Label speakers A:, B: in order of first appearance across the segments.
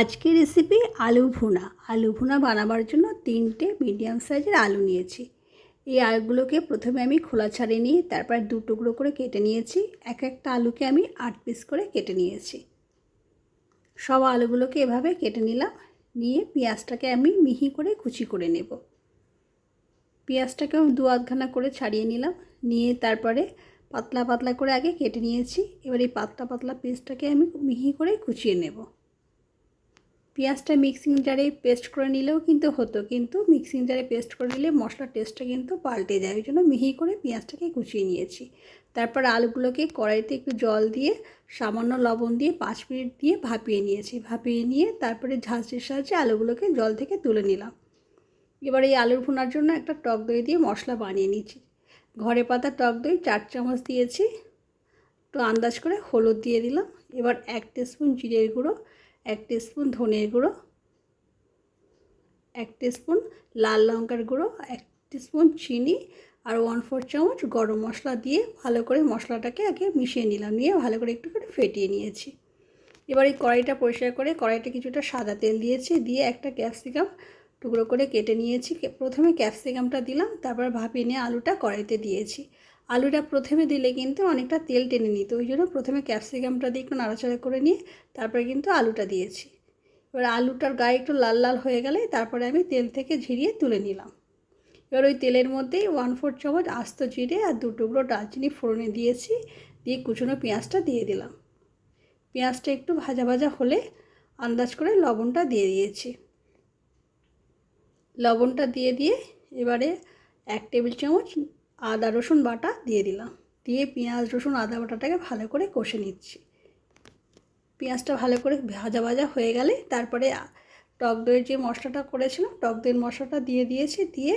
A: আজকের রেসিপি আলু ভুনা। আলু ভুনা বানাবার জন্য তিনটে মিডিয়াম সাইজের আলু নিয়েছি। এই আলুগুলোকে প্রথমে আমি খোলা ছাড়িয়ে নিয়ে, তারপর দু টুকরো করে কেটে নিয়েছি। এক একটা আলুকে আমি আট পিস করে কেটে নিয়েছি। সব আলুগুলোকে এভাবে কেটে নিলাম। নিয়ে পেঁয়াজটাকে আমি মিহি করে কুচি করে নেব। পেঁয়াজটাকে দু আধখানা করে ছাড়িয়ে নিলাম। নিয়ে তারপরে পাতলা পাতলা করে আগে কেটে নিয়েছি। এবার এই পাতলা পাতলা পেস্টটাকে আমি মিহি করে কুচিয়ে নেব। পেঁয়াজটা মিক্সিং জারে পেস্ট করে নিলেও কিন্তু হতো, কিন্তু মিক্সিং জারে পেস্ট করে নিলে মশলার টেস্টটা কিন্তু পাল্টে যায়। ওই জন্য মিহি করে পেঁয়াজটাকে কুচিয়ে নিয়েছি। তারপর আলুগুলোকে কড়াইতে একটু জল দিয়ে, সামান্য লবণ দিয়ে পাঁচ মিনিট দিয়ে ভাপিয়ে নিয়েছি। ভাপিয়ে নিয়ে তারপরে ঝাঁঝের সাহায্যে আলুগুলোকে জল থেকে তুলে নিলাম। এবার এই আলুর ভুনার জন্য একটা টক দই দিয়ে মশলা বানিয়ে নিয়েছি ঘরে পাতা টক দই চার চামচ দিয়েছি। একটু আন্দাজ করে হলুদ দিয়ে দিলাম। এবার এক স্পুন জিরের গুঁড়ো এক স্পুন ধনের গুঁড়ো, এক স্পুন লাল লঙ্কার গুঁড়ো, এক স্পুন চিনি আর ওয়ান ফোর চামচ গরম মশলা দিয়ে ভালো করে মশলাটাকে আগে মিশিয়ে নিলাম, নিয়ে ভালো করে একটু করে ফেটিয়ে নিয়েছি। এবার এই কড়াইটা পরিষ্কার করে কড়াইটা কিছুটা সাদা তেল দিয়েছি, দিয়ে একটা ক্যাপসিকাম টুকরো করে কেটে নিয়েছি। প্রথমে ক্যাপসিকামটা দিলাম, তারপর ভাপিয়ে নিয়ে আলুটা কড়াইতে দিয়েছি। আলুটা প্রথমে দিলে কিন্তু অনেকটা তেল টেনে নিত। ওই জন্য প্রথমে ক্যাপসিকামটা দিয়ে একটু নাড়াচাড়া করে নিয়ে তারপরে কিন্তু আলুটা দিয়েছি। এবার আলুটার গায়ে একটু লাল লাল হয়ে গেলে তারপরে আমি তেল থেকে ঝিরিয়ে তুলে নিলাম। এবার ওই তেলের মধ্যেই ওয়ান ফোর চামচ আস্ত জিরে আর দু টুকরো ডালচিনি ফোড়নে দিয়েছি। দিয়ে কুচনো পেঁয়াজটা দিয়ে দিলাম। পেঁয়াজটা একটু ভাজা ভাজা হলে আন্দাজ করে লবণটা দিয়ে দিয়েছি। লবণটা দিয়ে দিয়ে এবারে এক টেবিল চামচ আদা, রসুন বাটা দিয়ে দিলাম। দিয়ে পেঁয়াজ, রসুন, আদা বাটাটাকে ভালো করে কষে নিচ্ছি। পেঁয়াজটা ভালো করে ভাজা ভাজা হয়ে গেলে তারপরে টক দইয়ের যে মশলাটা করেছিলাম, টক দইয়ের মশলাটা দিয়ে দিয়েছি, দিয়ে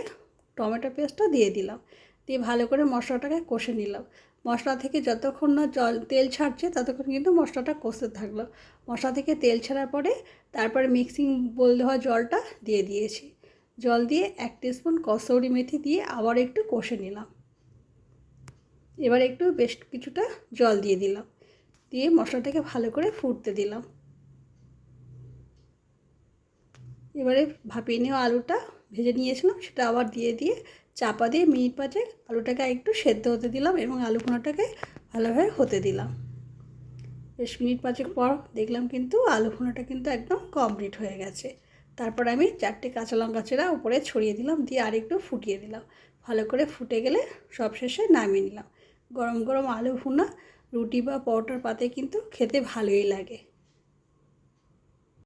A: টমেটো পেস্টটা দিয়ে দিলাম। দিয়ে ভালো করে মশলাটাকে কষে নিলাম। মশলা থেকে যতক্ষণ না জল, তেল ছাড়ছে, ততক্ষণ কিন্তু মশলাটা কষতে থাকল। মশলা থেকে তেল ছাড়ার পরে তারপরে মিক্সিং বল দেওয়া জলটা দিয়ে দিয়েছি। জল দিয়ে এক স্পুন কসৌরি মেথি দিয়ে আবার একটু কষে নিলাম। এবার একটু বেশ কিছুটা জল দিয়ে দিলাম। দিয়ে মশলাটাকে ভালো করে ফুটতে দিলাম। এবারে ভাপিয়ে নেওয়া আলুটা ভেজে নিয়েছিলাম, সেটা আবার দিয়ে দিয়ে চাপা দিয়ে মিনিট পাঁচেক আলুটাকে একটু সেদ্ধ হতে দিলাম এবং আলু ভুনাটাকে ভালোভাবে হতে দিলাম। বেশ মিনিট পাঁচেক পর দেখলাম কিন্তু আলু ভুনাটা কিন্তু একদম কমপ্লিট হয়ে গেছে। তারপর আমি চারটে কাঁচা লঙ্কা চেরা উপরে ছড়িয়ে দিলাম, দিয়ে আরেকটু ফুটিয়ে দিলাম। ভালো করে ফুটে গেলে সব শেষে নামিয়ে নিলাম। গরম গরম আলু ভুনা রুটি বা পরোটার পাতে কিন্তু খেতে ভালোই লাগে।